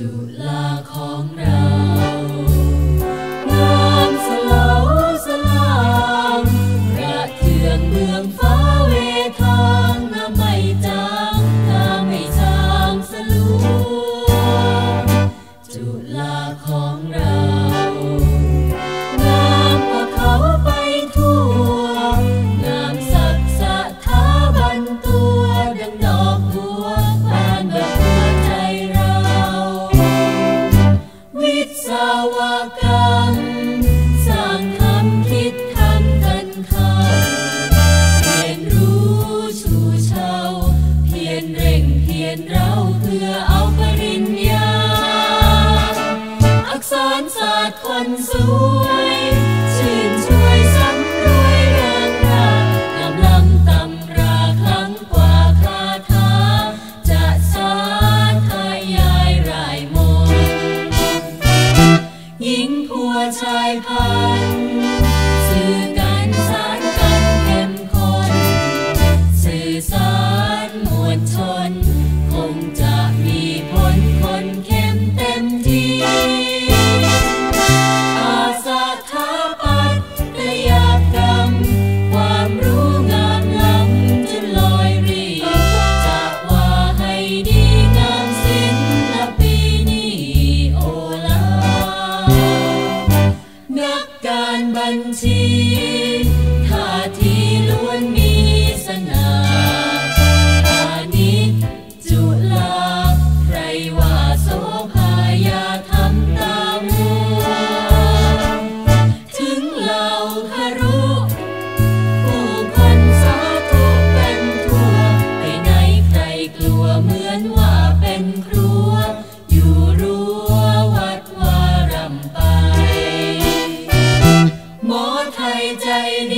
to love. ยนเราเพื่อเอาปริญญา อักษรศาสตร์คนสวย ชื่นช่วยสำรวยเรื่องรากำลังตำราคลังกว่าคาถาจะสาทายายรายมนหญิงผัวชายพัน Anh